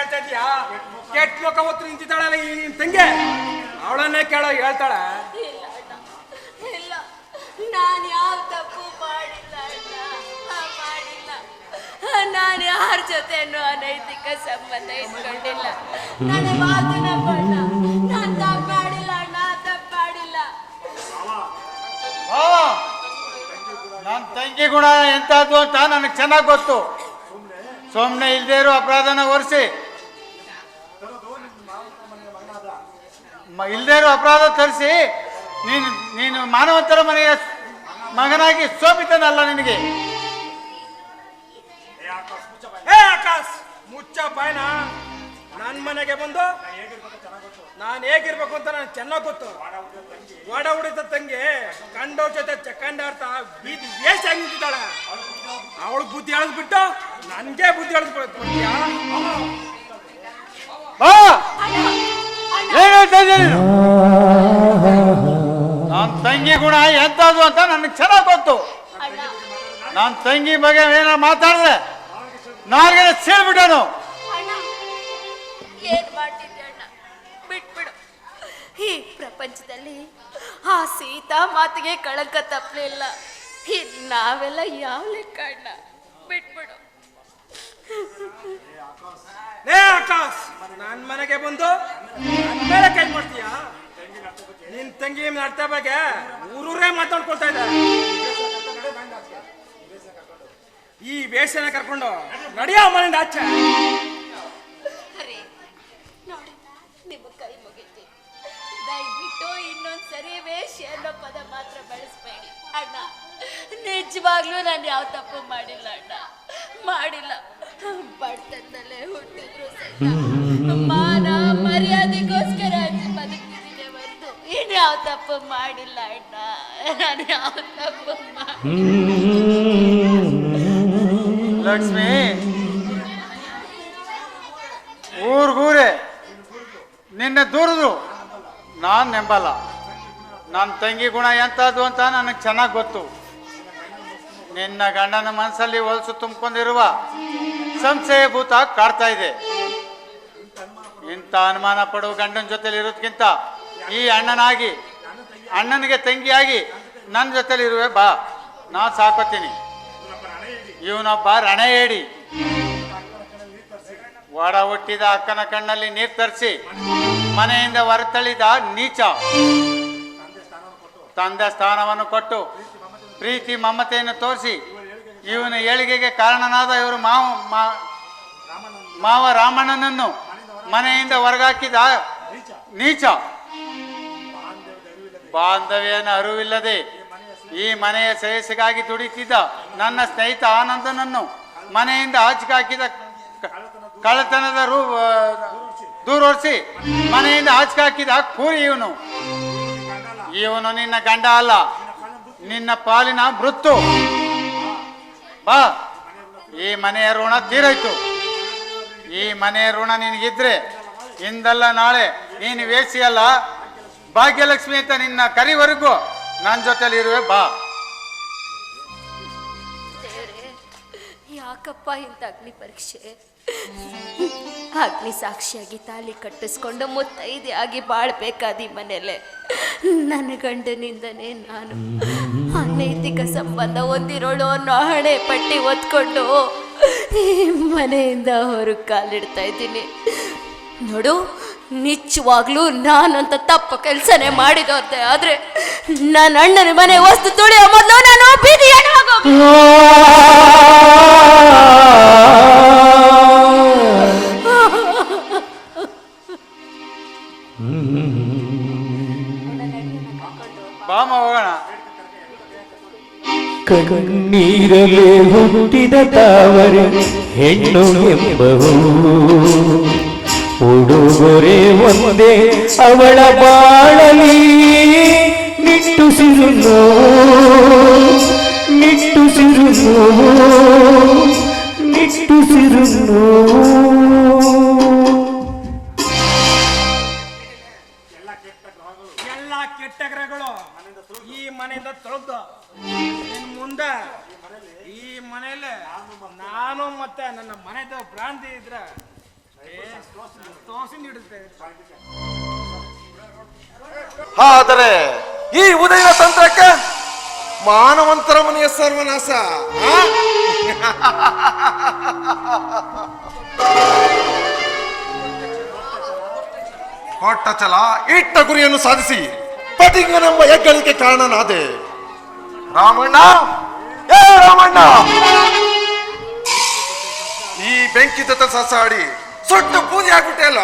ಕೇಳ್ತಾ ಇದೀಯಾ? ಕೆಟ್ಟ ಲೋಕ ಹೊತ್ತು ನಿಂತಿದ್ದಾಳಲ್ಲ ಈ ನಿನ್ ತಂಗಿ? ಅವಳನ್ನೇ ಕೇಳೋ ಹೇಳ್ತಾಳ? ಇಲ್ಲ ಅಣ್ಣ ಇಲ್ಲ. ನಾನು ಯಾವ ತಪ್ಪು ಮಾಡಿಲ್ಲ ಅಣ್ಣ. ಆ, ಮಾಡಿಲ್ಲ. ನಾನು ಯಾರ ಜೊತೆನೂ ಅನೈತಿಕ ಸಂಬಂಧ ಇಟ್ಕೊಂಡಿಲ್ಲ. ನನ್ನ ಮಾತನ್ನ ಬಣ್ಣ ನಾನು ತಪ್ಪು ಮಾಡಿಲ್ಲ ಅಣ್ಣ ತಪ್ಪು ಮಾಡಿಲ್ಲ ಭಾವ ನನ್ನ ತಂಗಿ ಗುಣ ಎಂತದ್ದು ಅಂತ ನನಗೆ ಚೆನ್ನಾಗಿ ಗೊತ್ತು. ಸುಮ್ಮನೆ ಇಲ್ದೇ ಇರೋ ಅಪರಾಧನ ಒರೆಸಿ. ಇಲ್ದೇ ಇರೋ ಅಪರಾಧ ತರಿಸಿ ನೀನು ನೀನು ಮಾನವಂತರ ಮನೆಯ ಮಗನಾಗಿ ಸೋಮಿತನಲ್ಲ ನಿನಗೆ. ಏ ಆಕಾಶ್ ಮುಚ್ಚ ಬಾಯ್ನ. ನನ್ನ ಮನೆಗೆ ಬಂದು ನಾನು ಹೇಗಿರ್ಬೇಕು ಅಂತ ನಾನು ಚೆನ್ನಾಗಿ ಗೊತ್ತು. ಒಡ ಉಡಿದ ತಂಗಿ. ಕಂಡೋ ಜೊತೆ ಚಕ್ಕಂಡಾಡ್ತಾ ಬೀದಿ ವೇಷ ನಿಂತಿದ್ದಾಳೆ? ಅವಳು ಬುದ್ಧಿ ಎಳೆದ್ಬಿಟ್ಟು ನನಗೆ ಬುದ್ಧಿ ಎಳೆದ್ಬಿಡ್ತೀಯಾ ಏನ್ ನನ್ನ ತಂಗಿ ಗುಣ ಎಂತದ್ದು ಅಂತ ನನಗೆ ಚೆನ್ನಾಗಿ ಗೊತ್ತು. ನನ್ನ ತಂಗಿ ಬಗ್ಗೆ ಏನಾರ ಮಾತಾಡಿದ್ರೆ ನಾಲ್ಗೆ ಸೇರ್ಬಿಟ್ಟನು ಅಣ್ಣ, ಏನ್ ಅಣ್ಣ? ಬಿಟ್ಬಿಡು. ಈ ಪ್ರಪಂಚದಲ್ಲಿ ಆ ಸೀತಾ ಮಾತಿಗೆ ಕಳಂಕ ತಪ್ಪಲಿಲ್ಲ ನಾವೆಲ್ಲ ಯಾವ ಲೆಕ್ಕ ಅಣ್ಣ? ಬಿಟ್ಬಿಡು. ಲೇ ಆಕಾಶ್ ನನ್ನ ಮನೆಗೆ ಬಂದು ಮೇಲೆ ಕೈ ಮಾಡ್ತೀಯ? ನಿನ್ ತಂಗಿ ನಡ್ತಾ ಬಗ್ಗೆ ಊರೂರೇ ಮಾತಾಡ್ಕೊಳ್ತಾ ಇದ್ದ. ಈ ವೇಷನ ಕರ್ಕೊಂಡು ನಡಿಯೋ ಮನೆಯಿಂದ ಆಚೆ. ಅರೆ, ನೋಡಿ, ನಿಮ್ಮ ಕೈ ಮುಗಿತಿ. ದಯವಿಟ್ಟು ಇನ್ನೊಂದ್ಸರಿ ವೇಷ ಅನ್ನೋ ಪದ ಮಾತ್ರ ಬಳಸ್ಬೇಡಿ, ಅಣ್ಣ. ನಿಜವಾಗ್ಲೂ ನಾನು ಯಾವ ತಪ್ಪು ಮಾಡಿಲ್ಲ, ಅಣ್ಣ. ಮಾಡಿಲ್ಲ. ಬಡತನದಲ್ಲೇ ಹುಟ್ಟಿದ್ರು ಸಹಿತ ಮಾನ ಮರ್ಯಾದೆಗೋಸ್ಕರ ಬದುಕಿದ್ದೀನಿ ಹೊರ್ತು ಇನ್ಯಾವ ತಪ್ಪು ಮಾಡಿಲ್ಲ ಅಣ್ಣ. ನಾನು ಯಾವ ತಪ್ಪು ಲಕ್ಷ್ಮಿ. ಊರ್ಗೂರೆ ನಿನ್ನ ದೂರದು ನಾನು ನೆಂಬಲ್ಲ. ನನ್ನ ತಂಗಿ ಗುಣ ಎಂಥದ್ದು ಅಂತ ನನಗೆ ಚೆನ್ನಾಗಿ ಗೊತ್ತು. ನಿನ್ನ ಗಂಡನ ಮನಸ್ಸಲ್ಲಿ ಹೊಲಸು ತುಂಬಿಕೊಂಡಿರುವ ಸಂಶಯ ಭೂತ ಕಾಡ್ತಾ ಇದೆ. ಇಂಥ ಅನುಮಾನ ಪಡುವ ಗಂಡನ ಜೊತೆಲಿ ಇರೋದ್ಕಿಂತ ಈ ಅಣ್ಣನಾಗಿ, ಅಣ್ಣನಿಗೆ ತಂಗಿಯಾಗಿ ನನ್ನ ಜೊತೆಲಿ ಇರುವೆ, ಬಾ. ನಾ ಸಾಕೋತೀನಿ ಇವನೊಬ್ಬ ರಣೇಡಿ. ಒಡ ಹುಟ್ಟಿದ ಅಕ್ಕನ ಕಣ್ಣಲ್ಲಿ ನೀರು ತರಿಸಿ, ಮನೆಯಿಂದ ಹೊರತಳಿದ ನೀಚ. ತಂದೆ ಸ್ಥಾನವನ್ನು ಕೊಟ್ಟು, ಪ್ರೀತಿ ಮಮತೆಯನ್ನು ತೋರಿಸಿ ಇವನ ಏಳಿಗೆಗೆ ಕಾರಣನಾದ ಇವರು ಮಾವ ಮಾವ ರಾಮಣ್ಣನನ್ನು ಮನೆಯಿಂದ ಹೊರಗಾಕಿದ ನೀಚ. ಬಾಂಧವ್ಯನ ಅರಿವಿಲ್ಲದೆ ಈ ಮನೆಯ ಶ್ರೇಯಸ್ಸಿಗಾಗಿ ದುಡಿತಿದ್ದ ನನ್ನ ಸ್ನೇಹಿತ ಆನಂದನನ್ನು ಮನೆಯಿಂದ ಆಚೆಗೆ ಹಾಕಿದ ಕಳ್ಳತನದ ರೂ ದೂರೊರ್ಸಿ ಮನೆಯಿಂದ ಆಚೆಗೆ ಹಾಕಿದ ಕೂರಿ ಇವನು. ಇವನು ನಿನ್ನ ಗಂಡ ಅಲ್ಲ, ನಿನ್ನ ಪಾಲಿನ ಮೃತ್ತು. ಬಾ ಈ ಮನೆಯ ಋಣ ತೀರಾಯ್ತು. ಈ ಮನೆಯ ಋಣ ನಿನಗಿದ್ರೆ ಇಂದಲ್ಲ ನಾಳೆ ನೀನು ವೇಸಿ ಅಲ್ಲ. ಭಾಗ್ಯಲಕ್ಷ್ಮಿ ಅಂತ ನಿನ್ನ ಕರಿವರೆಗೂ ನನ್ನ ಜೊತೆಲಿ ಇರುವೆ, ಬಾ. ಯಾಕಪ್ಪ ಇಂಥ ಅಗ್ನಿ ಪರೀಕ್ಷೆ? ಅಗ್ನಿ ಸಾಕ್ಷಿಯಾಗಿ ತಾಳಿ ಕಟ್ಟಿಸ್ಕೊಂಡು ಮುತ್ತೈದೆ ಆಗಿ ಬಾಳ್ಬೇಕಾದ ಮನೇಲೆ ನನ್ನ ಗಂಡನಿಂದನೇ ನಾನು ಅನೈತಿಕ ಸಂಬಂಧ ಹೊಂದಿರೋಳು ಅನ್ನೋ ಹಣೆ ಪಟ್ಟಿ ಒತ್ಕೊಂಡು ಮನೆಯಿಂದ ಹೊರಗೆ ಕಾಲಿಡ್ತಾ ಇದ್ದೀನಿ. ನೋಡು, ನಿಜವಾಗ್ಲೂ ನಾನಂತ ತಪ್ಪ ಕೆಲಸನೇ ಮಾಡಿದಂತೆ ಆದ್ರೆ ನನ್ನ ಅಣ್ಣನ ಮನೆ ವಸ್ತು ತುಳಿಯೋ ಮೊದಲು ನಾನು ಬೀದಿ ಕಣ್ಣೀರಲೆ ಹುಟ್ಟಿದ ತಾವರೆ ಹೆಣ್ಣು ಎಂಬವು. ಉಡುಗೊರೆ ಒಂದೇ ಅವಳ ಬಾಳಲಿ. ನಿಟ್ಟುಸಿರು ನಿಟ್ಟುಸಿರು ನಿಟ್ಟುಸಿರು ನೀಡುತ್ತೆ ಆದರೆ ಈ ಉದಯ ತಂತ್ರಕ್ಕೆ ಮಾನವಂತರ ಮನೆಯ ಸರ್ವನಾಶ ಹೊಟ್ಟ ಛಲ ಇಟ್ಟ ಗುರಿಯನ್ನು ಸಾಧಿಸಿ ಪತಿಂಗನೆಂಬ ಹೆಗ್ಗಳಿಕೆ ಕಾರಣನಾದೆ. ರಾಮಣ್ಣ, ಏ ರಾಮಣ್ಣ! ಈ ಬೆಂಕಿ ಜೊತೆ ಸಸಾಡಿ ಸುಟ್ಟು ಬೂದಿ ಆಗ್ಬಿಟ್ಟೆ ಅಲ್ಲ?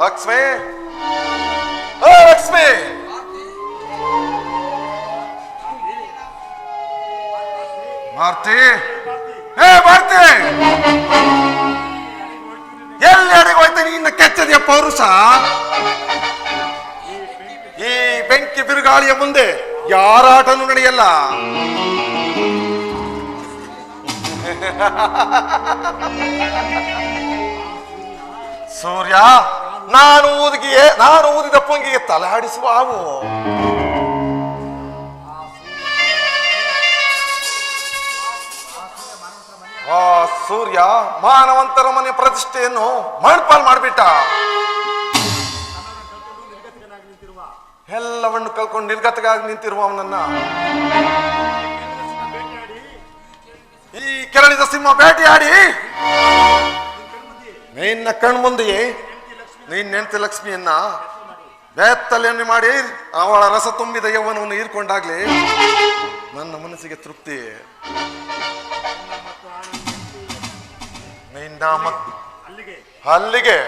ಲಕ್ಷ್ಮಿ? ಓ ಲಕ್ಷ್ಮಿ! ಮಾರ್ತಿ? ಹೇ ಮಾರ್ತಿ! ಎಲ್ಲೆಡೆಗೆ ಹೋಯ್ತಾನೆ ಇನ್ನ ಕೆಚ್ಚದೆಯ ಪೌರುಷ? ಈ ಬೆಂಕಿ ಬಿರುಗಾಳಿಯ ಮುಂದೆ ಯಾರ ಆಟನೂ ನಡೆಯಲ್ಲ. ಸೂರ್ಯ, ನಾನು ಊದಿಗೆ, ನಾನು ಊದಿದ ಪೊಂಗಿಗೆ ತಲಾಡಿಸುವ ಹಾವು ಆ ಸೂರ್ಯ, ಮಾನವಂತರ ಮನೆ ಪ್ರತಿಷ್ಠೆಯನ್ನು ಮಣ್ಪಾಲ್ ಮಾಡಿಬಿಟ್ಟ. ಎಲ್ಲವನ್ನು ಕಲ್ಕೊಂಡು ನಿರ್ಗತಗಾಗಿ ನಿಂತಿರುವ ಅವನನ್ನ ಕೆರಳಿದ ಸಿಂಹ ಬೇಟೆಯಾಡಿ. ನಿನ್ನ ಕಣ್ಮುಂದೆಯೇ ನೀನ್ ನೆಂಟಿ ಲಕ್ಷ್ಮಿಯನ್ನ ಬೇತ್ತಲೆಯನ್ನು ಮಾಡಿ ಅವಳ ರಸ ತುಂಬಿದ ಯೌವನವನ್ನು ಹೀರ್ಕೊಂಡಾಗ್ಲಿ ನನ್ನ ಮನಸ್ಸಿಗೆ ತೃಪ್ತಿ. ಅಲ್ಲಿಗೆ.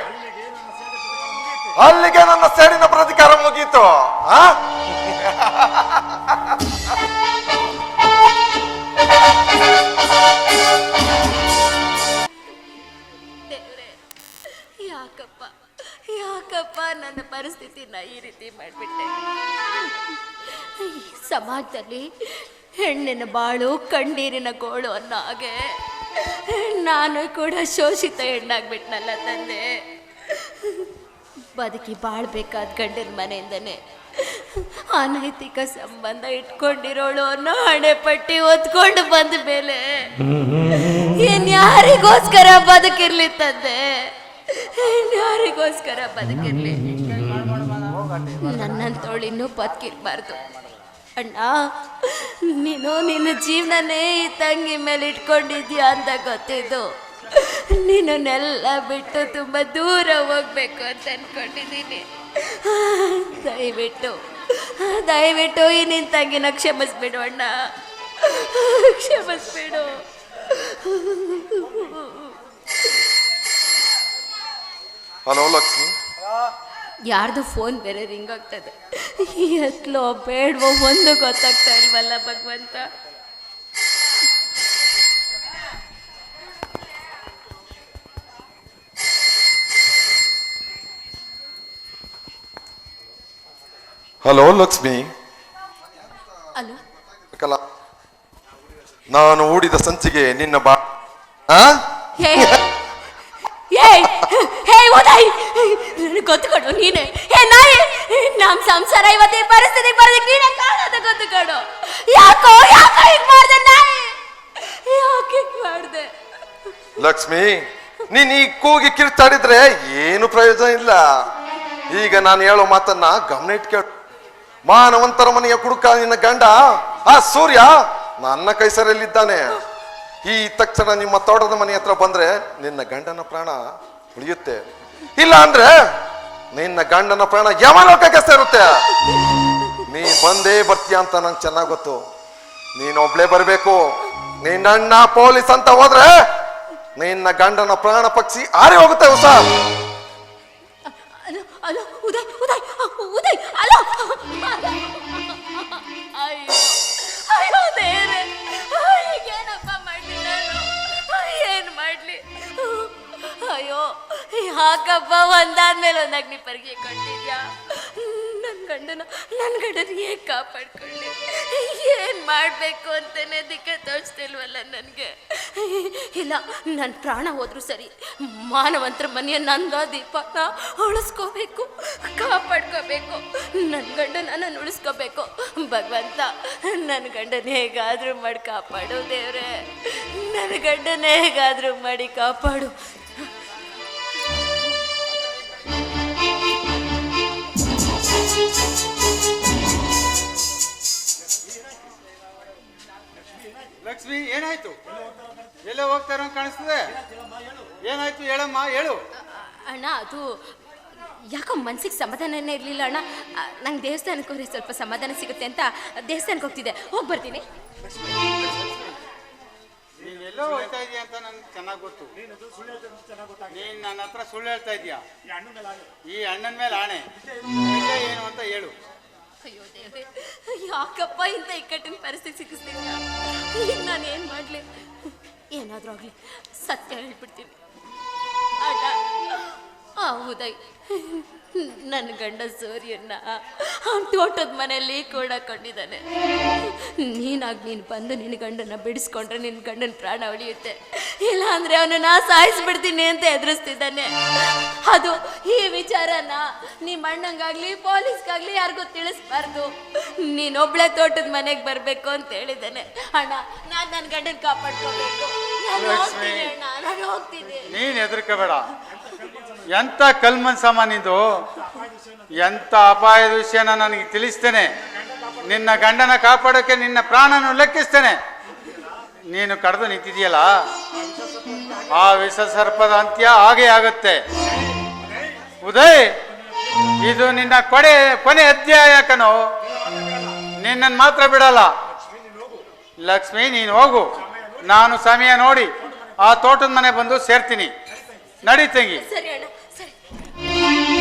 ಅಲ್ಲಿಗೆ ನನ್ನ ಸೇಡಿನ ಪ್ರತಿಕಾರ ಮುಗೀತು. ಆ? ಸಮಾಜದಲ್ಲಿ ಹೆಣ್ಣಿನ ಬಾಳು, ಕಣ್ಣೀರಿನ ಗೋಳು ಅನ್ನೋ ಹಾಗೆ ನಾನು ಕೂಡ ಶೋಷಿತ ಹೆಣ್ಣಾಗ್ಬಿಟ್ನಲ್ಲ ತಂದೆ. ಬದುಕಿ ಬಾಳ್ಬೇಕಾದ ಗಂಡನ ಮನೆಯಿಂದನೆ ಅನೈತಿಕ ಸಂಬಂಧ ಇಟ್ಕೊಂಡಿರೋಳು ಅನ್ನೋ ಹಣೆ ಪಟ್ಟಿ ಒತ್ಕೊಂಡು ಬಂದ ಮೇಲೆ ಇನ್ ಯಾರಿಗೋಸ್ಕರ ಬದುಕಿರ್ಲಿ ತಂದೆ? ಯಾರಿಗೋಸ್ಕರ ಬದುಕಿರ್ಲಿ? ನನ್ನಂತೋಳಿನ್ನೂ ಬದುಕಿರ್ಬಾರ್ದು. ಅಣ್ಣ ನೀನು ನಿನ್ನ ಜೀವನನೇ ಈ ತಂಗಿ ಮೇಲೆ ಇಟ್ಕೊಂಡಿದ್ಯಾ ಅಂತ ಗೊತ್ತಿದ್ದು. ನಿನ್ನನ್ನೆಲ್ಲ ಬಿಟ್ಟು ತುಂಬ ದೂರ ಹೋಗ್ಬೇಕು ಅಂತ ಅನ್ಕೊಂಡಿದ್ದೀನಿ. ದಯವಿಟ್ಟು ದಯವಿಟ್ಟು ಈ ನಿನ್ನ ತಂಗಿನ ಕ್ಷಮಿಸ್ಬಿಡು ಅಣ್ಣ. ಕ್ಷಮಿಸ್ಬಿಡು. ಹಲೋ ಲಕ್ಷ್ಮಿ. ಯಾರ್ದು ಫೋನ್ ಬೇರೆ ರಿಂಗ್ ಆಗ್ತದೆ. ಎತ್ಲೋ ಬೇಡವೋ ಒಂದು ಗೊತ್ತಾಗ್ತಾ ಇಲ್ವಲ್ಲ ಭಗವಂತ? ಹಲೋ ಲಕ್ಷ್ಮಿ ಕಲಾ ನಾನು ಓಡಿದ ಸಂಚಿಗೆ ನಿನ್ನ ಬಾ ಹೇ ನನಗೆ ಗೊತ್ತುಕೊಡು ನೀನೆ. ಹೇ ನಾಯಿ ನಮ್ಮ ಸಂಸಾರ ಇವತ್ತೇ ಪರಿಸ್ಥಿತಿಗೆ ಬರೋದಕ್ಕೆ ನೀನೆ ಕಾರಣ ಅಂತ ಯಾಕೋ ಯಾಕೋ ಹಿಂಗ್ ಮಾಡಿದೆ ನಾಯಿ. ಯಾಕೆ ಹಿಂಗ್ ಮಾಡ್ದೆ? ಲಕ್ಷ್ಮಿ, ನೀನ್ ಈ ಕೂಗಿ ಕಿರ್ತಾಡಿದ್ರೆ ಏನು ಪ್ರಯೋಜನ ಇಲ್ಲ. ಈಗ ನಾನು ಹೇಳೋ ಮಾತನ್ನ ಗಮನ ಇಟ್ಕೇಳು. ಮಾನವಂತರ ಮನೆಯ ಕುಡುಕ ನಿನ್ನ ಗಂಡ, ಆ ಸೂರ್ಯ ನನ್ನ ಕೈಸರಲ್ಲಿದ್ದಾನೆ ಈ ತಕ್ಷಣ ನಿಮ್ಮ ತೋಟದ ಮನೆ ಹತ್ರ ಬಂದ್ರೆ ನಿನ್ನ ಗಂಡನ ಪ್ರಾಣ ಉಳಿಯುತ್ತೆ. ಇಲ್ಲ ಅಂದ್ರೆ ನಿನ್ನ ಗಂಡನ ಪ್ರಾಣ ಯಮಲೋಕಕ್ಕೆ ಸೇರುತ್ತೆ? ನೀ ಬಂದೇ ಬರ್ತೀಯ ಅಂತ ನಂಗೆ ಚೆನ್ನಾಗ್ ಗೊತ್ತು. ನೀನ್ ಬರಬೇಕು. ನಿನ್ನ ಅಣ್ಣ ಪೊಲೀಸ್ ಅಂತ ಹೋದ್ರೆ ನಿನ್ನ ಗಂಡನ ಪ್ರಾಣ ಪಕ್ಷಿ ಆರಿ ಹೋಗುತ್ತೆ ಹೊಸ ಅಯ್ಯೋ ಯಾಕಪ್ಪ, ಒಂದಾದ್ಮೇಲೆ ಒಂದು ಅಗ್ನಿ ಪರಿಗೆ ಕೊಟ್ಟಿದ್ಯಾ? ನನ್ನ ಗಂಡನ ನನ್ನ ಗಂಡನ ಹೇಗೆ ಕಾಪಾಡ್ಕೊಳ್ಳಿ ಏನು ಮಾಡಬೇಕು ಅಂತಾನೆ ದಿಕ್ಕೆ ತೋರಿಸ್ತಿಲ್ವಲ್ಲ ನನಗೆ? ಇಲ್ಲ ನನ್ನ ಪ್ರಾಣ ಹೋದ್ರು ಸರಿ. ಮಾನವಂತರ ಮನೆಯ ನಂದ ದೀಪನ ಉಳಿಸ್ಕೋಬೇಕು, ಕಾಪಾಡ್ಕೋಬೇಕು. ನನ್ನ ಗಂಡನ ನಾನು ಉಳಿಸ್ಕೋಬೇಕು. ಭಗವಂತ ನನ್ನ ಗಂಡನ ಹೇಗಾದರೂ ಮಾಡಿ ಕಾಪಾಡು ದೇವ್ರೆ. ನನ್ನ ಗಂಡನ ಹೇಗಾದರೂ ಮಾಡಿ ಕಾಪಾಡು. ಲಕ್ಷ್ಮಿ ಏನಾಯ್ತು? ಎಲ್ಲೋ ಹೋಗ್ತಾರ ಕಾಣಿಸ್ತದೆ? ಏನಾಯ್ತು ಹೇಳಮ್ಮ ಹೇಳು. ಅಣ್ಣ ಅದು ಯಾಕೋ ಮನ್ಸಿಗೆ ಸಮಾಧಾನನೇ ಇರಲಿಲ್ಲ ಅಣ್ಣ. ನಂಗೆ ದೇವಸ್ಥಾನಕ್ಕೆ ಹೋದ್ರೆ ಸ್ವಲ್ಪ ಸಮಾಧಾನ ಸಿಗುತ್ತೆ ಅಂತ ದೇವಸ್ಥಾನಕ್ಕೆ ಹೋಗ್ತಿದ್ದೆ. ಹೋಗಿ ಬರ್ತೀನಿ. ನೀವೆಲ್ಲೋ ಹೋಗ್ತಾ ಇದೀಯ ಅಂತ ನನ್ಗೆ ಚೆನ್ನಾಗಿ ಗೊತ್ತು. ನೀನ್ ನನ್ನ ಹತ್ರ ಸುಳ್ಳು ಹೇಳ್ತಾ ಇದೀಯ? ಈ ಅಣ್ಣನ ಮೇಲೆ ಆಣೆ. ಏನು ಅಂತ ಹೇಳು. ಅಯ್ಯೋ ದೇವ್ರೆ ಯಾಕಪ್ಪ ಇಂಥ ಇಕ್ಕಟ್ಟಿನ ಪರಿಸ್ಥಿತಿ ಸಿಕ್ಕಿಸ್ತೀನಿ ಈಗ ನಾನು ಏನು ಮಾಡಲಿ? ಏನಾದರೂ ಆಗಲಿ ಸತ್ಯ ಹೇಳ್ಬಿಡ್ತೀನಿ. ಉದಯ್ ನನ್ನ ಗಂಡ ಸೂರ್ಯನ್ನ ಅವ್ನ ತೋಟದ ಮನೆಯಲ್ಲಿ ಕೂಡಕೊಂಡಿದ್ದಾನೆ ನೀನಾಗಿ ನೀನು ಬಂದು ನಿನ್ನ ಗಂಡನ ಬಿಡಿಸ್ಕೊಂಡ್ರೆ ನಿನ್ನ ಗಂಡನ ಪ್ರಾಣ ಉಳಿಯುತ್ತೆ. ಇಲ್ಲ ಅಂದರೆ ಅವನನ್ನ ಸಾಯಿಸ್ಬಿಡ್ತೀನಿ ಅಂತ ಎದುರಿಸ್ತಿದ್ದಾನೆ ಅದು ಈ ವಿಚಾರನ ನಿಮ್ಮ ಅಣ್ಣಂಗಾಗ್ಲಿ ಪೊಲೀಸ್ಗಾಗ್ಲಿ ಯಾರಿಗೂ ತಿಳಿಸ್ಬಾರ್ದು. ನೀನೊಬ್ಳೆ ತೋಟದ ಮನೆಗೆ ಬರಬೇಕು ಅಂತ ಹೇಳಿದ್ದಾನೆ. ಅಣ್ಣ ನಾನು ನನ್ನ ಗಂಡನ ಕಾಪಾಡ್ಕೋಬೇಕು. ನಾನು ಹೋಗ್ತೀನಿ ಅಣ್ಣ ನಾನು ಹೋಗ್ತೀನಿ. ನೀನ್ ಹೆದರ್ಕೋಬೇಡ ಎಂತ ಕಲ್ಮನ್ ಸಾಮಾನಿದು ಎಂತ ಅಪಾಯದ ವಿಷಯನ ನನಗೆ ತಿಳಿಸ್ತೇನೆ. ನಿನ್ನ ಗಂಡನ ಕಾಪಾಡೋಕೆ ನಿನ್ನ ಪ್ರಾಣನ ಲೆಕ್ಕಿಸ್ತೇನೆ. ನೀನು ಕಡ್ದು ನಿಂತಿದೆಯಲ್ಲ ಆ ವಿಷ ಸರ್ಪದ ಅಂತ್ಯ ಹಾಗೆ ಆಗುತ್ತೆ. ಉದಯ್, ಇದು ನಿನ್ನ ಕೊಡೆ, ಕೊನೆ ಅಧ್ಯಾಯ ಕಣೋ. ನಿನ್ನನ್ನು ಮಾತ್ರ ಬಿಡಲ್ಲ. ಲಕ್ಷ್ಮಿ, ನೀನು ಹೋಗು. ನಾನು ಸಮಯ ನೋಡಿ ಆ ತೋಟದ ಮನೆ ಬಂದು ಸೇರ್ತೀನಿ. ನಡಿ ತಂಗಿ. Thank you.